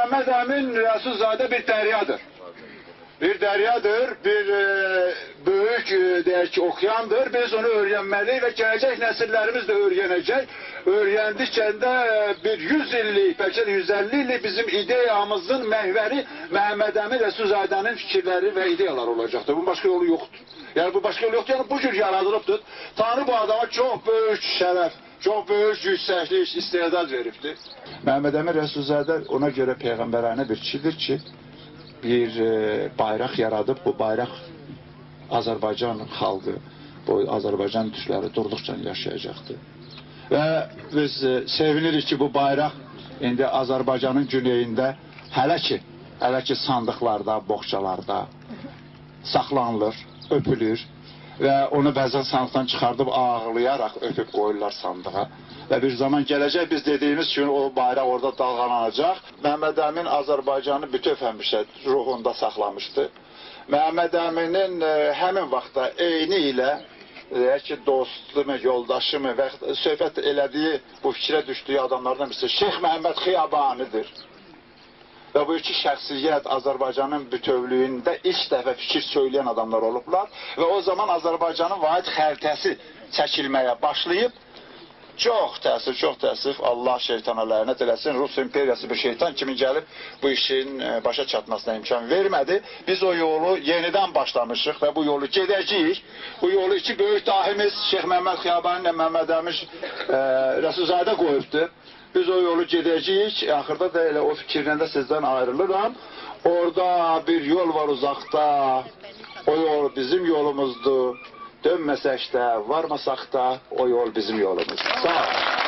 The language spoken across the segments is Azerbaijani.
Mehmet Emin Resulzade bir deryadır. Bir deryadır, bir e, büyük e, ki, okyandır. Biz onu öğrenmeli ve gelecek nesillerimiz de öğrenecek. Öğrendikçe de e, bir 100 illik, belki de 150 illik bizim ideyamızın mehveri Mehmet Emin Resulzade'nin fikirleri ve ideyalar olacaktır. Bunun başka yolu yoktur. Yani bu başka yolu yoktur. Yani bu cür yaradılıbdır. Tanrı bu adama çok büyük şeref, çok büyük yüksəklik, istedad veribdir. Mehmet Emin Resulzade ona göre peygamberane bir kişidir ki, bir e, bayrak yaradıp bu bayrak Azerbaycan halkı, bu Azerbaycan Türkleri durdukça yaşayacaktı. Ve biz e, sevinirik ki bu bayrak indi Azerbaycanın güneyinde hele ki, hele ki sandıklarda, bohçalarda saklanılır, öpülür və onu bəzən sandıqdan çıxardıb ağlayarak öpüb qoyurlar sandığa. Və bir zaman gələcək biz dediyimiz kimi o bayraq orada dalğalanacaq. Məhəmməd Əmin Azərbaycanı bütöv həmişə ruhunda saxlamışdı. Məhəmməd Əminin e, həmin vaxtda eyni ilə deyək ki, dostumu, yoldaşımı və söhbət elədiyi, bu fikrə düşdüyü adamlardan birisi Şeyx Məhəmməd Xiyabanidir. Və bu iki şəxsiyyət Azərbaycanın bütövlüyündə ilk dəfə fikir söyləyən adamlar olublar və o zaman Azərbaycanın vahid xəritəsi çəkilməyə başlayıb Çox təəssüf, çox təəssüf. Allah şeytana lənət eləsin. Rus imperiyası bir şeytan kimi gəlib bu işin e, başa çatmasına imkan vermədi. Biz o yolu yenidən başlamışıq və bu yolu gedəcəyik. Bu yolu iki böyük dahimiz Şeyx Məhəmməd Xiyabani ilə Məhəmməd Əmiş e, Rəsulzadə qoyubdur. Biz o yolu gedəcəyik. Axırda da elə o fikirlə də sizdən ayrılıram. Orada bir yol var uzaqda. O yol bizim yolumuzdur. Dönməsək də, varmasaq da o yol bizim yolumuz. Sağ ol.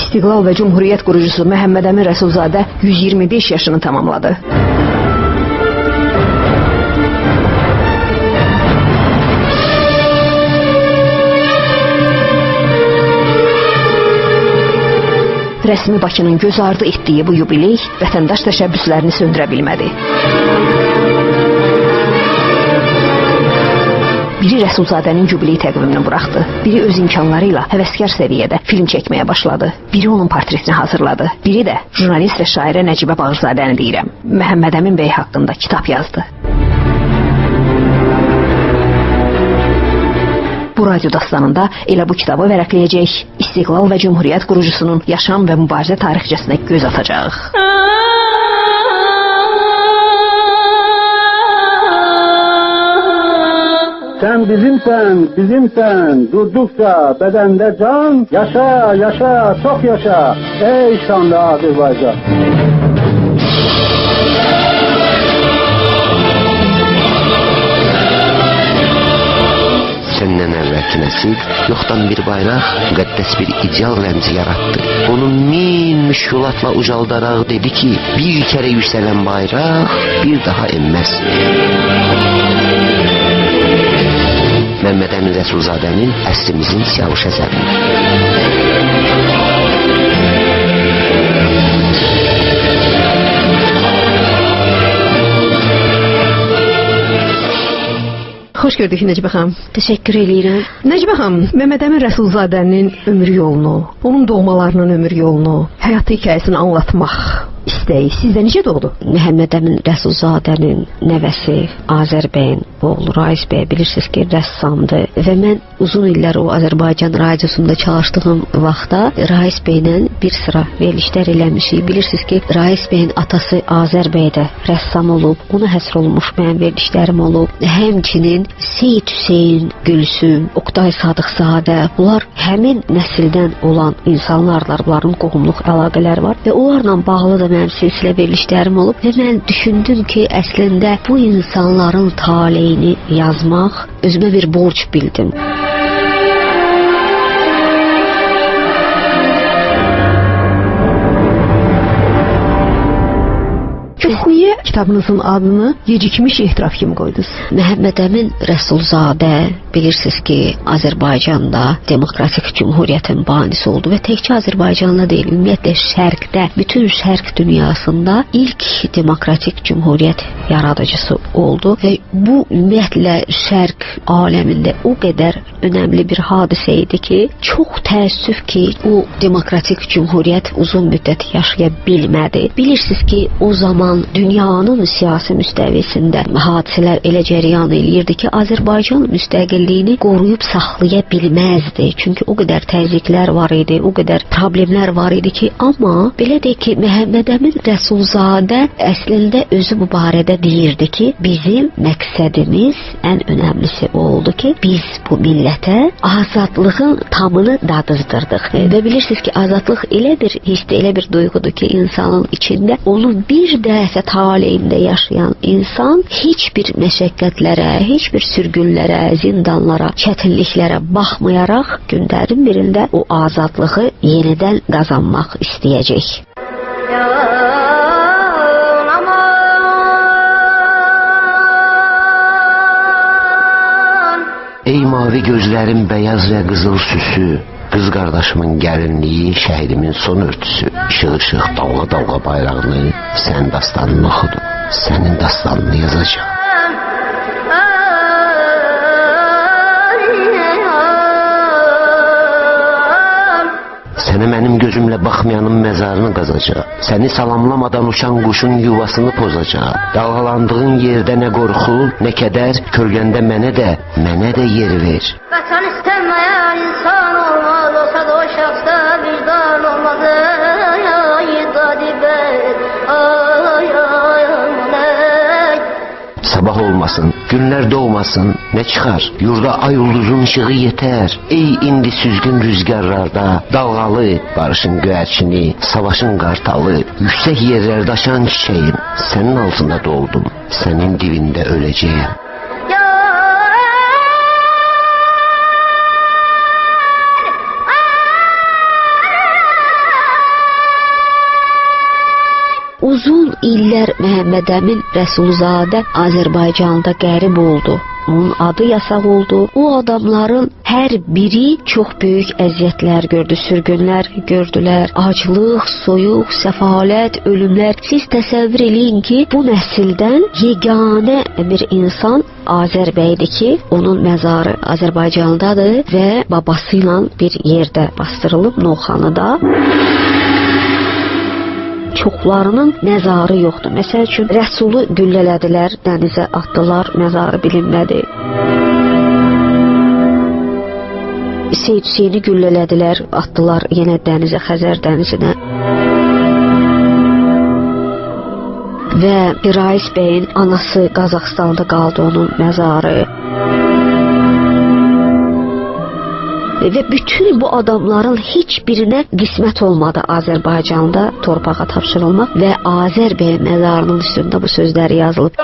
İstiqlal və Cumhuriyyət qurucusu Məhəmməd Əmin Rəsulzadə 125 yaşını tamamladı. Rəsmi Bakının göz ardı etdiyi bu yubiley vətəndaş təşəbbüslərini söndürə bilmədi. Biri Rəsulzadənin jubiley təqvimini buraxdı. Biri öz imkanları ilə həvəskar səviyyədə film çəkməyə başladı. Biri onun portretini hazırladı. Biri də jurnalist və şairə Nəcibə Bağırzadəni deyirəm. Məhəmməd Əmin bəy haqqında kitab yazdı. Bu radyo dastanında elə bu kitabı vərəqləyəcək, İstiqlal və Cümhuriyyət qurucusunun yaşam və mübarizə tarixçəsinə göz atacağıq. Sen bizimsen, bizimsen, durdukça bedende can, yaşa, yaşa, çok yaşa, ey şanlı Azerbaycan. Nesil yoktan bir bayrak, müqəddəs bir ideal rəmzi yarattı. Onu min müşkulatla ucaldaraq dedi ki, bir kere yükselen bayrak bir daha inmez. Məhəmməd Əmin Rəsulzadənin əsrimizin siyavuş əsəri. Xoş gördük Nəcibə xanım. Təşəkkür eləyirəm. Nəcibə xanım, Məhəmməd Əmin Rəsulzadənin ömür yolunu, onun doğmalarının ömür yolunu, həyat hekayəsini anlatmaq istəyi sizdə necə doğdu? Məhəmməd Əmin Rəsulzadənin nəvəsi Azər bəyin oğlu Rais bəy bilirsiniz ki, rəssamdır və mən uzun illər o Azərbaycan radiosunda çalışdığım vaxtda Rais bəylə bir sıra verilişlər eləmişik. Bilirsiniz ki, Rais bəyin atası Azər bəy də rəssam olub, ona həsr olunmuş mənim verilişlərim olub. Həmçinin Seyid Hüseyn, Gülsüm, Oqtay Sadıqzadə, bunlar həmin nəsildən olan insanlarlar, bunların qohumluq əlaqələri var və onlarla bağlı da mənim silsilə verilişlərim olub və mən düşündüm ki, əslində bu insanların taleyini yazmaq özümə bir borc bildim. Kitabınızın adını gecikmiş etiraf kimi qoydunuz? Məhəmməd Əmin Rəsulzadə bilirsiniz ki, Azərbaycanda demokratik cümhuriyyətin banisi oldu və təkcə Azərbaycanda deyil, ümumiyyətlə Şərqdə, bütün Şərq dünyasında ilk demokratik cümhuriyyət yaradıcısı oldu və bu ümumiyyətlə Şərq aləmində o qədər önəmli bir hadisə idi ki, çox təəssüf ki, o demokratik cümhuriyyət uzun müddət yaşaya bilmədi. Bilirsiniz ki, o zaman dünyanın siyasi müstəvisində hadisələr elə cərəyan eləyirdi ki, Azərbaycan müstəqilliyini qoruyub saxlaya bilməzdi. Çünki o qədər təzyiqlər var idi, o qədər problemlər var idi ki, amma belə deyək ki, Məhəmməd Əmin Rəsulzadə əslində özü bu barədə deyirdi ki, bizim məqsədimiz ən önəmlisi oldu ki, biz bu millətə azadlığın tamını dadızdırdıq. E, Və bilirsiniz ki, azadlıq elə bir hissdir, elə bir duyğudur ki, insanın içində onu bir dəfə taleyində yaşayan insan heç bir məşəqqətlərə, heç bir sürgünlərə, zindanlara, çətinliklərə baxmayaraq günlərin birində o azadlığı yenidən qazanmaq istəyəcək. Ey mavi gözlərin bəyaz və qızıl süsü, qız qardaşımın gəlinliyi, şəhrimin son örtüsü, işıq-işıq, dalğa-dalğa bayrağını, sən dastanını oxudun, sənin dastanını yazacağam. Sənə mənim gözümlə baxmayanın məzarını qazacaq. Səni salamlamadan uçan quşun yuvasını pozacaq. Dalğalandığın yerdə nə qorxu, nə kədər, kölgəndə mənə də, mənə də yer ver. Vatan doğmasın, günler doğmasın ne çıkar? Yurda ay ulduzun ışığı yeter. Ey indi süzgün rüzgarlarda, dalgalı barışın güerçini, savaşın kartalı, yüksek yerlerde aşan çiçeğim. Senin altında doğdum, senin dibinde öleceğim. Uzun illər Məhəmməd Əmin Rəsulzadə Azərbaycanda qərib oldu. Onun adı yasaq oldu. O adamların hər biri çox böyük əziyyətlər gördü, sürgünlər gördülər, aclıq, soyuq, səfalət, ölümlər. Siz təsəvvür eləyin ki, bu nəsildən yeganə bir insan Azər bəydir ki, onun məzarı Azərbaycandadır və babası ilə bir yerdə bastırılıb Novxanıda çoxlarının məzarı yoxdur. Məsəl üçün Rəsulu güllələdilər, dənizə atdılar, məzarı bilinmədi. Seyid Hüseyni güllələdilər, atdılar yenə dənizə, Xəzər dənizinə. Və Birais bəyin anası Qazaxstanda qaldı onun məzarı. Və bütün bu adamların heç birinə qismət olmadı Azərbaycanda torpağa tapşırılmaq və Azər bəy məzarının üstündə bu sözləri yazılıb.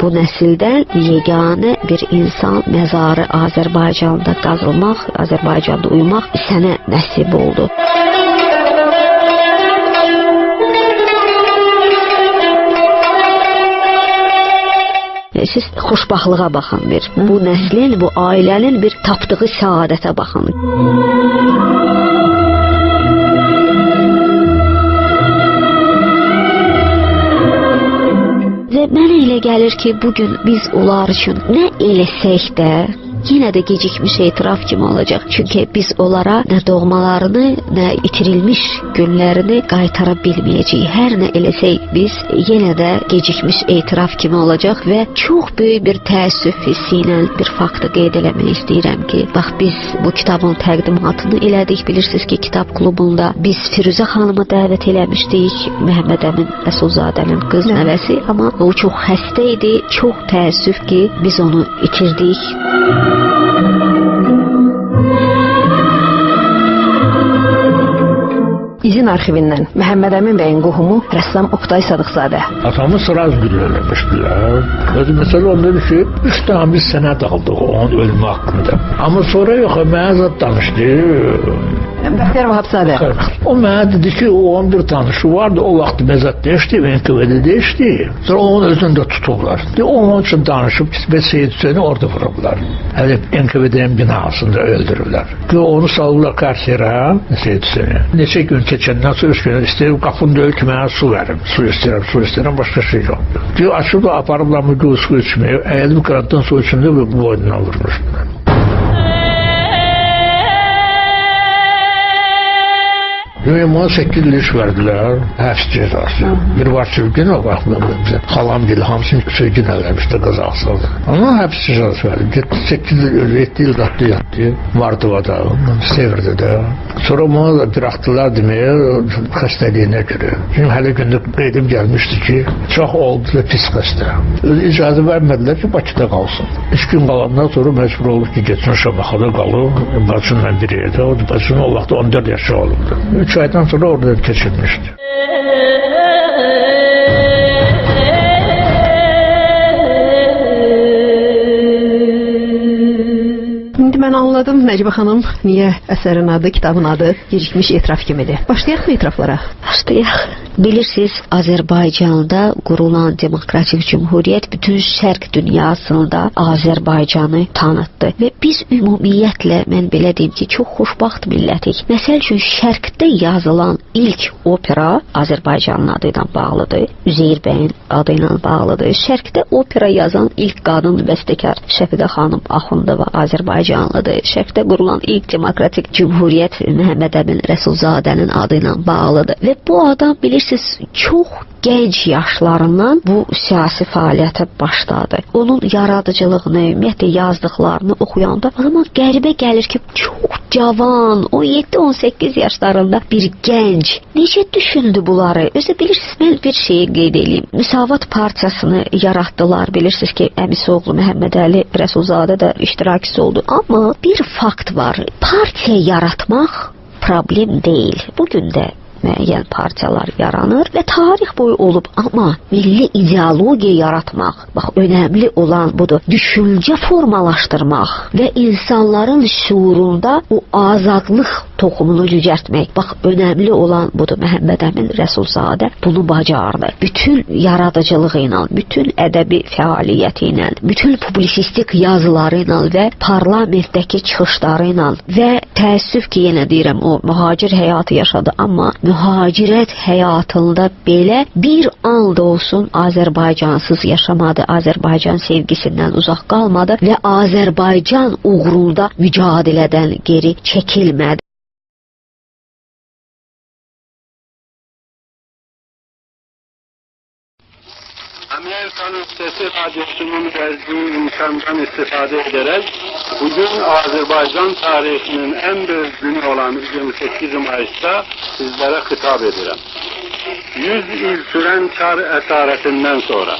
Bu nəsildən yeganə bir insan məzarı Azərbaycanda qazılmaq, Azərbaycanda uyumaq sənə nəsib oldu. E, Siz xoşbaxtlığa baxın bir. Bu nəslin, bu ailənin bir tapdığı səadətə baxın. Və mənə elə gəlir ki, bu gün biz onlar üçün nə eləsək də yenə də gecikmiş etiraf kimi olacaq. Çünki biz onlara nə doğmalarını, nə itirilmiş günlərini qaytara bilməyəcəyik. Hər nə eləsək biz yenə də gecikmiş etiraf kimi olacaq və çox böyük bir təəssüf hissi ilə bir faktı qeyd eləmək istəyirəm ki, bax biz bu kitabın təqdimatını elədik. Bilirsiniz ki, kitab klubunda biz Firuzə xanımı dəvət eləmişdik. Məhəmməd Əmin Rəsulzadənin qız nəvəsi, amma o çox xəstə idi. Çox təəssüf ki, biz onu itirdik. İzin arxivindən Məhəmməd Əmin bəyin qohumu rəssam Oqtay Sadıqzadə. Atamı sıraz gülüyorlarmışlar. Özü mesela onda dedi ki, üç tane biz sened aldık onun ölümü hakkında. Ama sonra yok, bana zat Müfter ve hapsade. O mühendideki o 11 tane şu vardı o vakti mezat değişti ve kuvveti. Sonra onun özünde tuturlar. De onun için danışıp ve Seyyid Hüseyin'i orada vururlar. Hani enkıbeden binasında öldürürler. Ki onu salırlar Karsera Seyyid Hüseyin'i. Neyse gün geçenden sonra üç gün isterim kapında ölçmeye su verim. Su isterim, su isterim başka şey yok. Ki açıp da aparımla müdür su içmiyor. Eğilip kırattan su içinde boynuna vurmuş. Vurmuşlar. Benim 18 leş verdiler. Hepsi cezası. Bir var sürgün o bak bize. Halam değil hamsını sürgün eləmişdi Qazaxstanda. Ama hepsi cezası verdi. 8 yıl, 7 yıl yattı yattı. Vardivada, Sevirdi de. Sonra bana da bıraktılar demeye xəstəliyinə görə. Şimdi hələ gündə qeydim gəlmişdi ki, çox oldu pis xəstə. İcazə vermədilər ki, Bakıda qalsın. Üç gün qalandan sonra məcbur olub ki, getsin Şamaxada qalıb. Bacımla bir yerdə. O bacım o vaxt 14 yaşı olubdu. Üç aydan sonra orada keçirmişdi. İndi mən anladım Nəcibə xanım niyə əsərin adı, kitabın adı gecikmiş etiraf kimidir. Başlayaq mı etiraflara? Başlayaq. Bilirsiniz, Azərbaycanda qurulan demokratik cümhuriyyət bütün şərq dünyasında Azərbaycanı tanıtdı və biz ümumiyyətlə mən belə deyim ki, çox xoşbaxt millətik. Məsəl üçün şərqdə yazılan ilk opera Azərbaycanın adı ilə bağlıdır. Üzeyir bəyin adı ilə bağlıdır. Şərqdə opera yazan ilk qadın bəstəkar Şəfiqə xanım Axundova Azərbaycanlıdır. Şərqdə qurulan ilk demokratik cümhuriyyət Məhəmməd Əmin Rəsulzadənin adı ilə bağlıdır. Və bu adam bilirsiniz çox gənc yaşlarından bu siyasi fəaliyyətə başladı. Onun yaradıcılığını, ümumiyyətlə yazdıqlarını oxuyanda adama qəribə gəlir ki, çox cavan, 17-18 yaşlarında bir gənc necə düşündü bunları? Özü bilirsiniz, mən bir şeyi qeyd edeyim. Müsavat partiyasını yaratdılar. Bilirsiniz ki, əmisi oğlu Məhəmməd Əli Rəsulzadə də iştirakçısı oldu. Amma bir fakt var. Partiya yaratmaq problem deyil. Bugün də müəyyən partiyalar yaranır və tarix boyu olub, amma milli ideologiya yaratmaq, bax önəmli olan budur. Düşüncə formalaşdırmaq və insanların şuurunda o azadlıq toxumunu cücərtmək. Bax önəmli olan budur. Məhəmməd Əmin Rəsulzadə bunu bacardı. Bütün yaradıcılığı ilə, bütün ədəbi fəaliyyəti ilə, bütün publisistik yazıları ilə və parlamentdəki çıxışları ilə və təəssüf ki, yenə deyirəm, o mühacir həyatı yaşadı, amma mühacirət həyatında belə bir an da olsun Azərbaycansız yaşamadı, Azərbaycan sevgisindən uzaq qalmadı və Azərbaycan uğrunda mücadilədən geri çəkilmədi. Amerika'nın sesi radyosunun verdiği imkandan istifade ederek bugün Azerbaycan tarihinin en büyük günü olan 28 Mayıs'ta sizlere hitap ederim. 100 yıl süren çar esaretinden sonra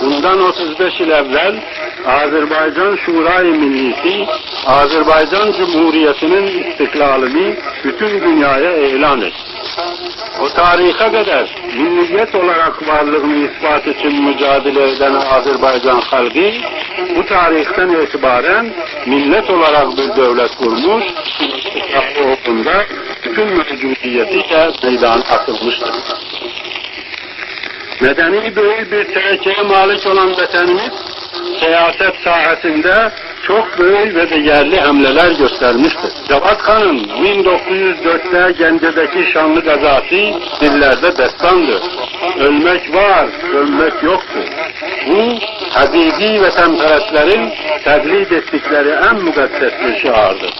bundan 35 yıl evvel Azerbaycan Şurayı Millisi Azerbaycan Cumhuriyeti'nin istiklalini bütün dünyaya ilan etti. O tarihe kadar milliyet olarak varlığını ispat için mücadele eden Azerbaycan halkı bu tarihten itibaren millet olarak bir devlet kurmuş, olduğunda bütün mevcudiyetiyle meydana atılmıştır. Medeni büyük bir tevekkeye malik olan vatanımız siyaset sahasında çok büyük ve değerli hamleler göstermiştir. Cevat Kan'ın 1904'te Gence'deki şanlı gazası dillerde destandır. Ölmek var, ölmek yoktur. Bu hakiki vatanperestlerin tebliğ ettikleri en mukaddes bir şiardır.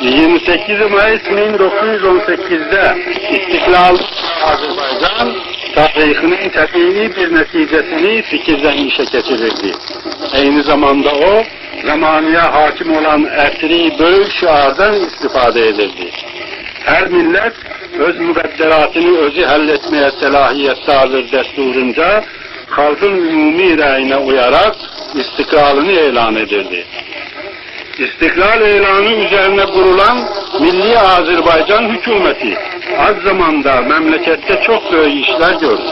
28 Mayıs 1918'de İstiklal Azerbaycan tarihinin tabii bir neticesini fikirden işe geçirirdi. Aynı zamanda o zamaniye hakim olan esri büyük şiardan istifade edildi. Her millet öz mübedderatını özü halletmeye selahiyet sağlar desturunca halkın umumi rayına uyarak istikralını ilan edildi. İstiklal ilanı üzerine kurulan Milli Azerbaycan hükümeti az zamanda memlekette çok büyük işler gördü.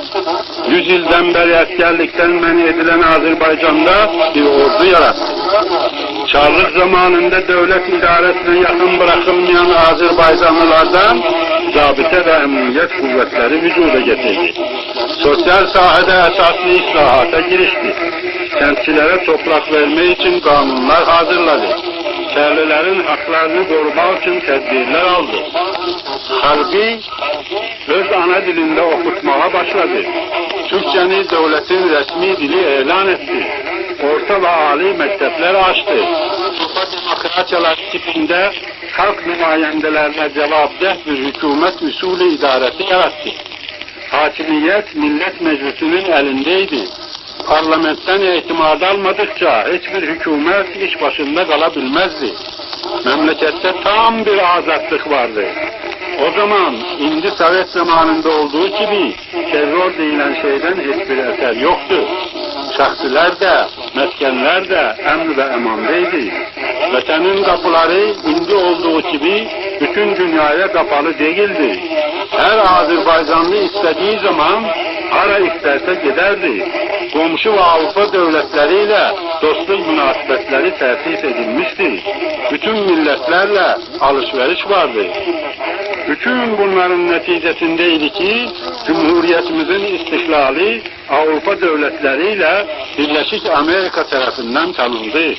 Yüz yıldan beri askerlikten men edilen Azerbaycan'da bir ordu yarattı. Çarlık zamanında devlet idaresine yakın bırakılmayan Azerbaycanlılardan zabıta ve emniyet kuvvetleri vücuda getirdi. Sosyal sahada esaslı islahata girişti. Kentçilere toprak verme için kanunlar hazırladı. Yerlilerin haklarını korumak için tedbirler aldı. Harbi öz ana dilinde okutmaya başladı. Türkçeni devletin resmi dili ilan etti. Orta ve âli mektepler açtı. Kupa demokratyalar tipinde halk nümayendelerine cevapdeh bir hükümet usulü idaresi yarattı. Hakimiyet millet meclisinin elindeydi. Parlamentten itimat almadıkça hiçbir hükümet iş başında kalabilmezdi. Memlekette tam bir azatlık vardı. O zaman indi Sovet zamanında olduğu gibi terör denilen şeyden hiçbir eser yoktu. Şahsiler de, meskenler de emr ve emandaydı. Vatanın kapıları indi olduğu gibi bütün dünyaya kapalı değildi. Her Azerbaycanlı istediği zaman hara isterse giderdi. Komşu ve Avrupa devletleriyle dostluk münasebetleri tertip edilmişti. Bütün milletlerle alışveriş vardı. Bütün bunların neticesindeydi ki Cumhuriyetimizin istiklali Avrupa devletleriyle Birleşik Amerika tarafından tanındı.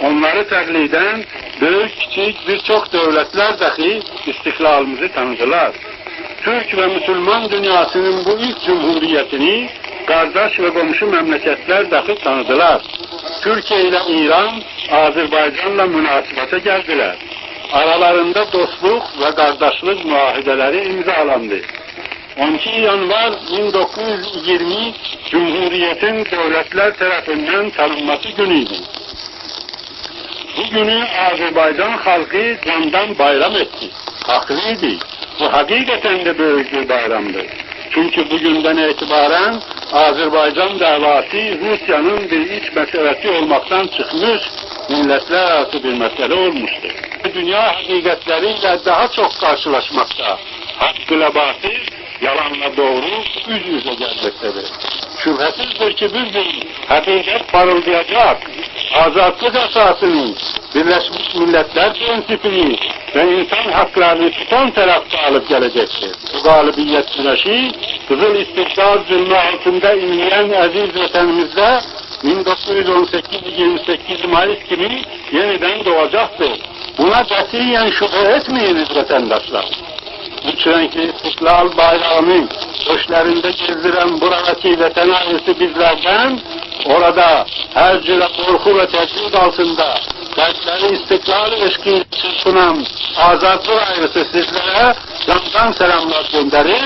Onları takliden büyük küçük birçok devletler dahi istiklalimizi tanıdılar. Türk ve Müslüman dünyasının bu ilk cumhuriyetini kardeş ve komşu memleketler dahi tanıdılar. Türkiye ile İran, Azerbaycan'la münasebete geldiler. Aralarında dostluk ve kardeşlik muahideleri imzalandı. 12 Yanvar 1920 Cumhuriyet'in devletler tarafından tanınması günüydü. Bu günü Azerbaycan halkı candan bayram etti. Haklıydı. Bu hakikaten de büyük bir bayramdı. Çünkü bugünden itibaren Azerbaycan davası Rusya'nın bir iç meselesi olmaktan çıkmış, milletler arası bir mesele olmuştur. Dünya hakikatleriyle daha çok karşılaşmakta. Hak ile batıl, yalanla doğru yüz yüze gelmektedir. Şüphesizdir ki bir gün hakikat parıldayacak, azatlık esasını, Birleşmiş Milletler prensipini ve insan haklarını tutan tarafta alıp gelecektir. Bu galibiyet güneşi, Kızıl İstiklal zulmü altında inleyen aziz vatanımızda 1918-28 Mayıs günü yeniden doğacaktır. Buna katiyen şüphe etmeyiniz vatandaşlar. Üç renkli istiklal bayrağını köşlerinde gezdiren buradaki vatan ailesi bizlerden orada her cüre korku ve tehdit altında dertleri istiklal eşkiyle sunan azatlı ailesi sizlere candan selamlar gönderir.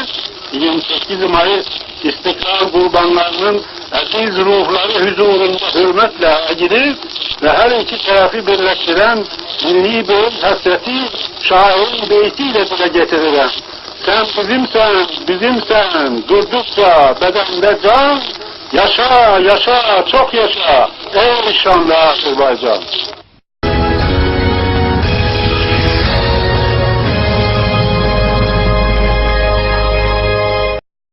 28 Mayıs istiklal kurbanlarının aziz ruhları huzurunda hürmetle eğilir ve her iki tarafı birleştiren milli büyük hasreti şairin beytiyle dile getirilen sen bizimsen, bizimsen, durdukça bedende can, yaşa, yaşa, çok yaşa, ey şanlı Azerbaycan.